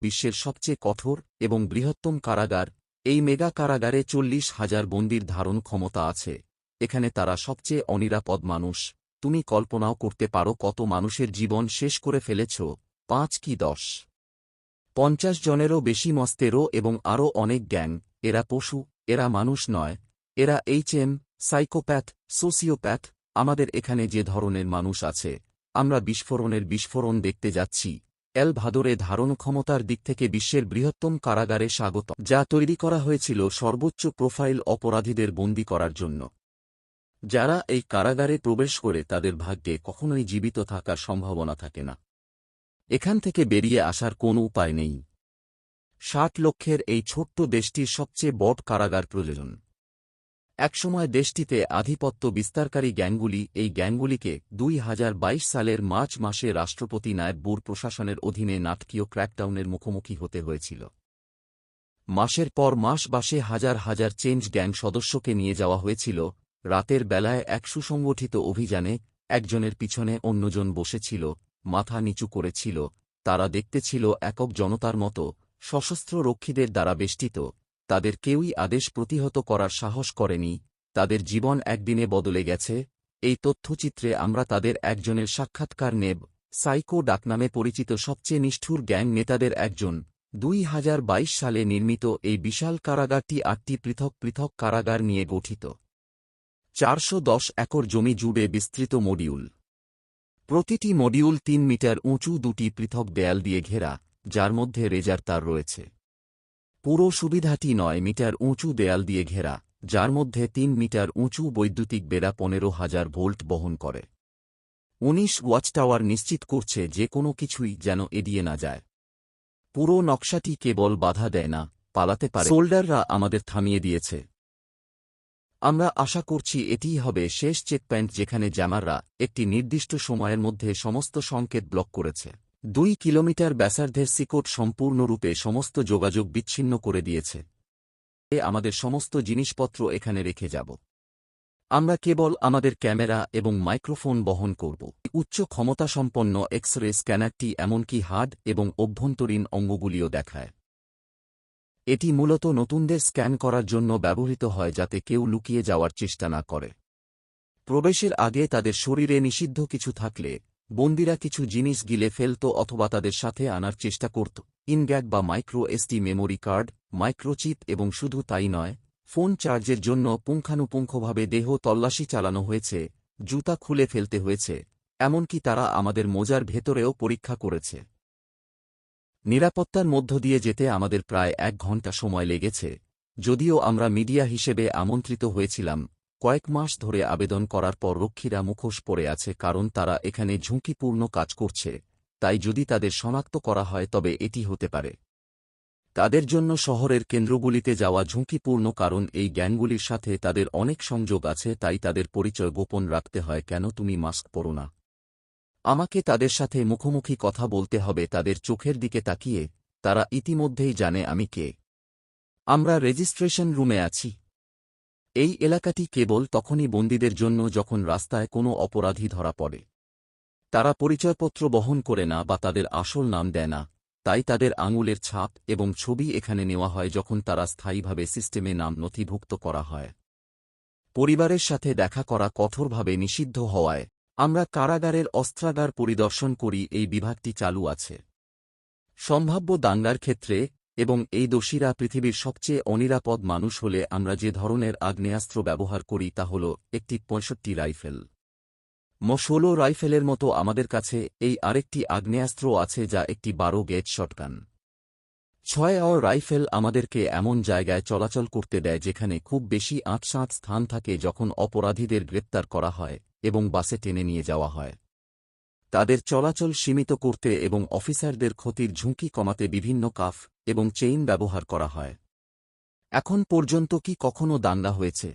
বিশ্বের সবচেয়ে কঠোর এবং বৃহত্তম কারাগার। এই মেগা কারাগারে চল্লিশ হাজার বন্দির ধারণ ক্ষমতা আছে। এখানে তারা সবচেয়ে অনিরাপদ মানুষ। তুমি কল্পনাও করতে পারো কত মানুষের জীবন শেষ করে ফেলেছ। পাঁচ কি দশ? পঞ্চাশ জনেরও বেশি মস্তেরও এবং আরও অনেক গ্যাং। এরা পশু, এরা মানুষ নয়। এরা এইচএম, সাইকোপ্যাথ, সোসিওপ্যাথ। আমাদের এখানে যে ধরনের মানুষ আছে। আমরা বিস্ফোরণের বিস্ফোরণ দেখতে যাচ্ছি। এল ভাদরে ধারণ ক্ষমতার দিক থেকে বিশ্বের বৃহত্তম কারাগারে স্বাগত, যা তৈরি করা হয়েছিল সর্বোচ্চ প্রোফাইল অপরাধীদের বন্দী করার জন্য। যারা এই কারাগারে প্রবেশ করে তাদের ভাগ্যে কখনোই জীবিত থাকার সম্ভাবনা থাকে না। এখান থেকে বেরিয়ে আসার কোনো উপায় নেই। ষাট লক্ষের এই ছোট্ট দেশটির সবচেয়ে বড় কারাগার প্রয়োজন। একসময় দেশটিতে আধিপত্য বিস্তারকারী গ্যাংগুলি এই গ্যাংগুলিকে দুই হাজার বাইশ সালের মার্চ মাসে রাষ্ট্রপতি নায়েব বুর প্রশাসনের অধীনে নাটকীয় ক্র্যাকডাউনের মুখোমুখি হতে হয়েছিল। মাসের পর মাস বাসে হাজার হাজার চেঞ্জ গ্যাং সদস্যকে নিয়ে যাওয়া হয়েছিল। রাতের বেলায় এক সুসংগঠিত অভিযানে একজনের পিছনে অন্যজন বসেছিল, মাথা নিচু করেছিল। তারা দেখতেছিল একক জনতার মতো সশস্ত্র রক্ষীদের দ্বারা বেষ্টিত। তাদের কেউই আদেশ প্রতিহত করার সাহস করেনি, তাদের জীবন একদিনে বদলে গেছে, এই তথ্যচিত্রে আমরা তাদের একজনের সাক্ষাৎকার নেব, সাইকো ডাকনামে পরিচিত সবচেয়ে নিষ্ঠুর গ্যাং নেতাদের একজন, দুই হাজার বাইশ সালে নির্মিত এই বিশাল কারাগারটি আটটি পৃথক পৃথক কারাগার নিয়ে গঠিত। চারশো দশ একর জমি জুড়ে বিস্তৃত মডিউল। প্রতিটি মডিউল তিন মিটার উঁচু দুটি পৃথক দেয়াল দিয়ে ঘেরা, যার মধ্যে রেজার তার রয়েছে। পুরো সুবিধাটি নয় মিটার উঁচু দেয়াল দিয়ে ঘেরা, যার মধ্যে তিন মিটার উঁচু বৈদ্যুতিক বেড়া পনেরো হাজার ভোল্ট বহন করে। উনিশ ওয়াচ টাওয়ার নিশ্চিত করছে যে কোনো কিছুই যেন এড়িয়ে না যায়। পুরো নকশাটি কেবল বাধা দেয় না, পালাতে পারে। সোল্ডাররা আমাদের থামিয়ে দিয়েছে। আমরা আশা করছি এটিই হবে শেষ চেকপয়েন্ট যেখানে জ্যামাররা একটি নির্দিষ্ট সময়ের মধ্যে সমস্ত সংকেত ব্লক করেছে। দুই কিলোমিটার ব্যাসার্ধের সিকোট সম্পূর্ণরূপে সমস্ত যোগাযোগ বিচ্ছিন্ন করে দিয়েছে। এ আমাদের সমস্ত জিনিসপত্র এখানে রেখে যাব। আমরা কেবল আমাদের ক্যামেরা এবং মাইক্রোফোন বহন করব। উচ্চ ক্ষমতাসম্পন্ন এক্স রে স্ক্যানারটি এমনকি হার্ড এবং অভ্যন্তরীণ অঙ্গগুলিও দেখায়। এটি মূলত নতুনদের স্ক্যান করার জন্য ব্যবহৃত হয় যাতে কেউ লুকিয়ে যাওয়ার চেষ্টা না করে। প্রবেশের আগে তাদের শরীরে নিষিদ্ধ কিছু থাকলে বন্দিরা কিছু জিনিস গিলে ফেলত অথবা তাদের সাথে আনার চেষ্টা করত। ইনগ্যাগ বা micro SD memory card microchip এবং শুধু তাই নয়, ফোন চার্জের জন্য পুঙ্খানুপুঙ্খভাবে দেহ তল্লাশি চালানো হয়েছে, জুতা খুলে ফেলতে হয়েছে, এমনকি তারা আমাদের মোজার ভেতরেও পরীক্ষা করেছে। নিরাপত্তার মধ্য দিয়ে যেতে আমাদের প্রায় এক ঘণ্টা সময় লেগেছে, যদিও আমরা মিডিয়া হিসেবে আমন্ত্রিত হয়েছিলাম কয়েক মাস ধরে আবেদন করার পর রক্ষীরা মুখোশ পড়ে আছে কারণ তারা এখানে ঝুঁকিপূর্ণ কাজ করছে, তাই যদি তাদের শনাক্ত করা হয় তবে এটি হতে পারে। তাদের জন্য শহরের কেন্দ্রগুলিতে যাওয়া ঝুঁকিপূর্ণ কারণ এই গ্যাংগুলির সাথে তাদের অনেক সংযোগ আছে, তাই তাদের পরিচয় গোপন রাখতে হয়, কেন তুমি মাস্ক পরো না? আমাকে তাদের সাথে মুখোমুখি কথা বলতে হবে, তাদের চোখের দিকে তাকিয়ে, তারা ইতিমধ্যেই জানে আমি কে। আমরা রেজিস্ট্রেশন রুমে আছি। এই এলাকাটি কেবল তখনই বন্দীদের জন্য যখন রাস্তায় কোনো অপরাধী ধরা পড়ে। তারা পরিচয়পত্র বহন করে না বা তাদের আসল নাম দেয় না, তাই তাদের আঙুলের ছাপ এবং ছবি এখানে নেওয়া হয় যখন তারা স্থায়ীভাবে সিস্টেমে নাম নথিভুক্ত করা হয়। পরিবারের সাথে দেখা করা কঠোরভাবে নিষিদ্ধ হওয়ায় আমরা কারাগারের অস্ত্রাগার পরিদর্শন করি, এই বিভাগটি চালু আছে। সম্ভাব্য দাঙ্গার ক্ষেত্রে এবং এই দোষীরা পৃথিবীর সবচেয়ে অনিরাপদ মানুষ হলে আমরা যে ধরনের আগ্নেয়াস্ত্র ব্যবহার করি তা হল একটি পঁয়ষট্টি রাইফেল। মশোলো রাইফেলের মতো আমাদের কাছে এই আরেকটি আগ্নেয়াস্ত্র আছে যা একটি বারো গেজ শটগান। ছয় অ রাইফেল আমাদেরকে এমন জায়গায় চলাচল করতে দেয় যেখানে খুব বেশি আঁটসাঁট স্থান থাকে যখন অপরাধীদের গ্রেপ্তার করা হয় এবং বাসে টেনে নিয়ে যাওয়া হয়। তাদের চলাচল সীমিত করতে এবং অফিসারদের ক্ষতির ঝুঁকি কমাতে বিভিন্ন কাফ এবং চেইন ব্যবহার করা হয়। এখন পর্যন্ত কি কখনো দাঙ্গা হয়েছে?